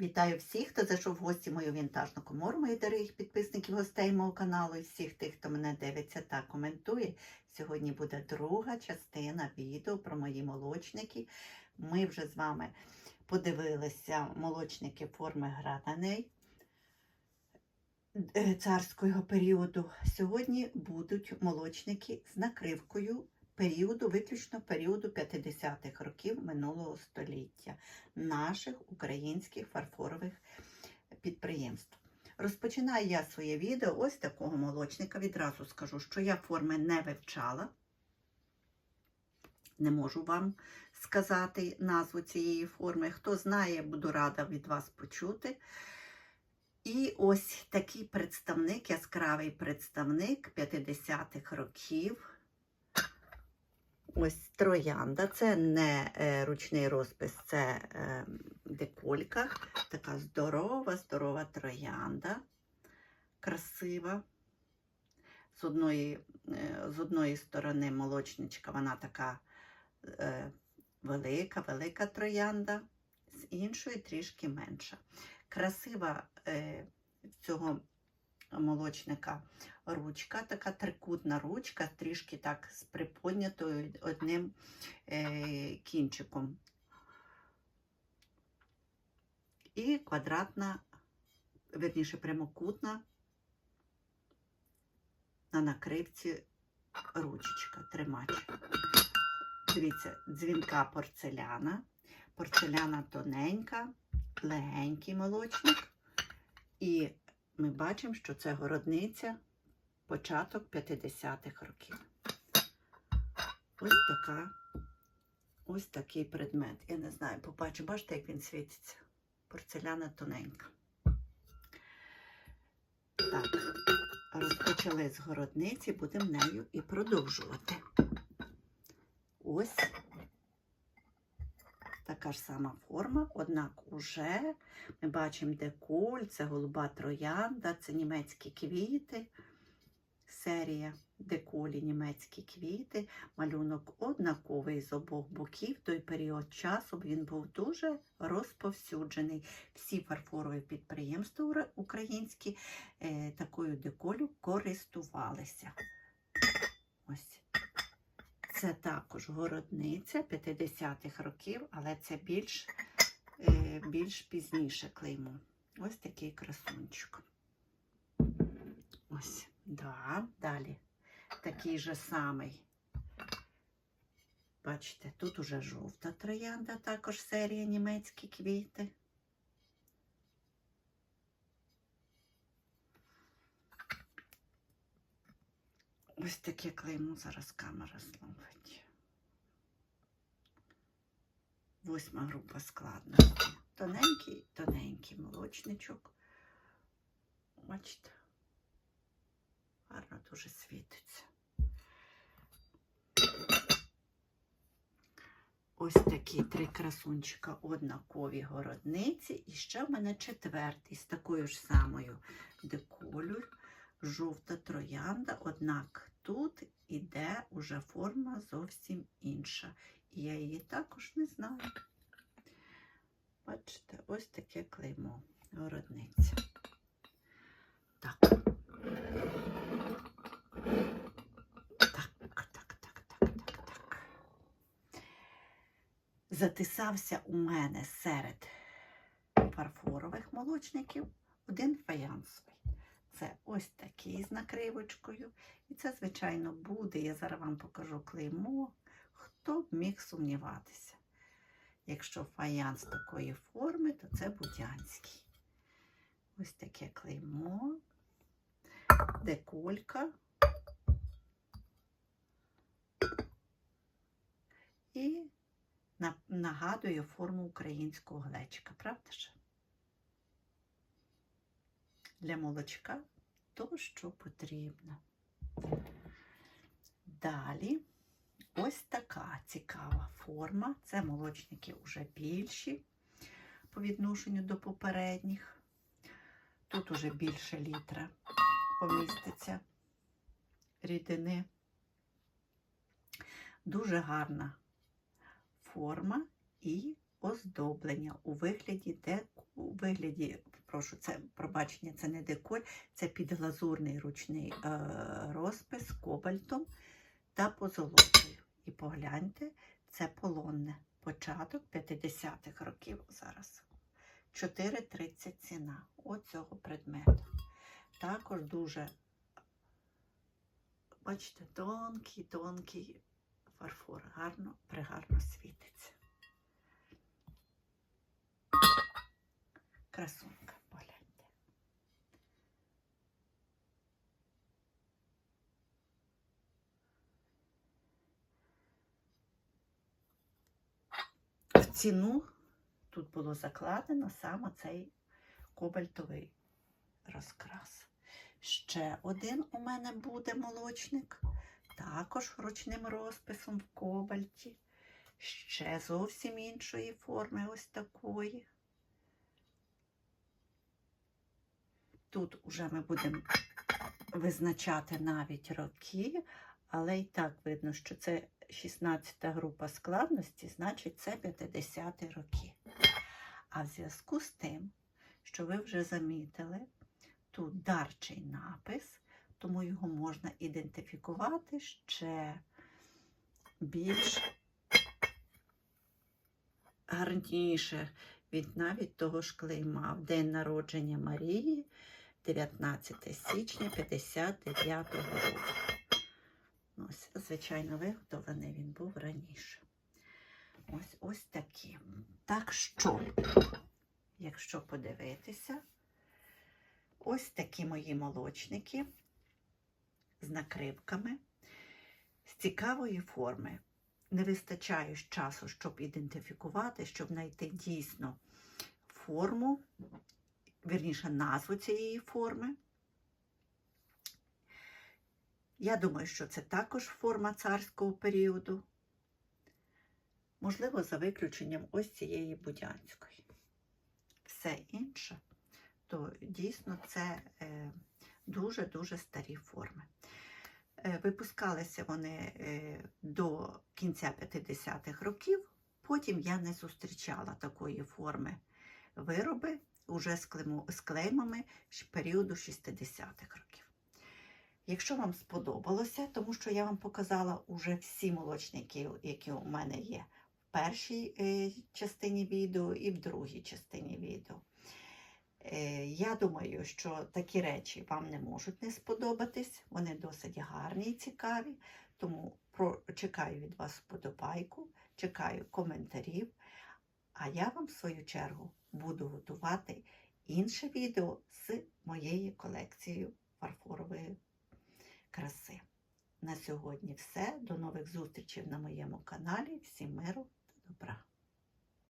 Вітаю всіх, хто зайшов в гості мою вінтажну комору, моїх дорогих підписників гостей мого каналу і всіх тих, хто мене дивиться та коментує. Сьогодні буде друга частина відео про мої молочники. Ми вже з вами подивилися молочники форми граданей е, царського періоду. Сьогодні будуть молочники з накривкою періоду, виключно періоду 50-х років минулого століття наших українських фарфорових підприємств. Розпочинаю я своє відео ось такого молочника. Відразу скажу, що я форми не вивчала. Не можу вам сказати назву цієї форми. Хто знає, буду рада від вас почути. І ось такий представник, яскравий представник 50-х років. Ось троянда. Це не е, ручний розпис, це е, деколька. Така здорова, здорова троянда. Красива. З одної, е, з одної сторони молочничка, вона така велика, велика троянда, з іншої трішки менша. Красива цього молочника ручка, така трикутна ручка, трішки так з приподнятою одним е, кінчиком. І квадратна, верніше прямокутна на накривці ручечка, тримач. Дивіться, дзвінка порцеляна, порцеляна тоненька, легенький молочник. І ми бачимо, що це городниця початок 50-х років. Ось така, ось такий предмет. Я не знаю, побачу, бачите, як він світиться. Порцеляна тоненька. Так, розпочали з городниці, будемо нею і продовжувати. Ось така ж сама форма, однак уже ми бачимо деколь, це голуба троянда, це німецькі квіти, серія деколі німецькі квіти, малюнок однаковий з обох боків. В той період часу він був дуже розповсюджений. Всі фарфорові підприємства українські е, такою деколю користувалися. Ось. Це також городниця 50-х років, але це більш, е, більш пізніше клеймо. Ось такий красунчик. Ось, да, далі. Такий же самий. Бачите, тут уже жовта троянда, також серія німецькі квіти. Ось таке клеймо зараз камера зловить. Восьма група складності. Тоненький, тоненький молочничок. Бачите, гарно дуже світиться. Ось такі три красунчика однакові городниці. І ще в мене четвертий з такою ж самою деколю жовта троянда, однак тут іде уже форма зовсім інша. І я її також не знаю. Бачите, ось таке клеймо городниця. Так. Так, так, так, так, так, так. Затисався у мене серед фарфорових молочників один фаянсовий. Це ось такий з накривочкою. І це, звичайно, буде. Я зараз вам покажу клеймо. Хто б міг сумніватися? Якщо фаянс такої форми, то це будянський. Ось таке клеймо, деколька. І на- нагадує форму українського глечика, правда ж? Для молочка то, що потрібно. Далі ось така цікава форма. Це молочники вже більші по відношенню до попередніх. Тут уже більше літра поміститься рідини. Дуже гарна форма і оздоблення у вигляді, деку, вигляді, прошу, це пробачення, це не деколь, це підглазурний ручний е, розпис кобальтом та позолотою. І погляньте, це полонне. Початок 50-х років зараз. 4,30 ціна оцього предмету. Також дуже, бачите, тонкий, тонкий фарфор. Гарно, пригарно світиться. Красунка, погляньте. В ціну тут було закладено саме цей кобальтовий розкрас. Ще один у мене буде молочник, також ручним розписом в кобальті. Ще зовсім іншої форми, ось такої. Тут уже ми будемо визначати навіть роки, але і так видно, що це 16 група складності, значить це 50 роки. А в зв'язку з тим, що ви вже замітили, тут дарчий напис, тому його можна ідентифікувати ще більш гарніше від навіть того ж клейма в день народження Марії, 19 січня 59 року. Ось, звичайно, виготовлений він був раніше. Ось ось такі. Так що, якщо подивитися, ось такі мої молочники з накривками, з цікавої форми. Не вистачає часу, щоб ідентифікувати, щоб знайти дійсно форму, вірніше назву цієї форми. Я думаю, що це також форма царського періоду. Можливо, за виключенням ось цієї будянської. Все інше, то дійсно це е, дуже-дуже старі форми. Е, Випускалися вони е, до кінця 50-х років, потім я не зустрічала такої форми вироби уже з клеймами періоду 60-х років. Якщо вам сподобалося, тому що я вам показала уже всі молочники, які у мене є в першій е, частині відео і в другій частині відео. Е, я думаю, що такі речі вам не можуть не сподобатись. Вони досить гарні і цікаві. Тому чекаю від вас вподобайку, чекаю коментарів. А я вам, в свою чергу, буду готувати інше відео з моєю колекцією фарфорової краси. На сьогодні все. До нових зустрічей на моєму каналі. Всім миру та добра!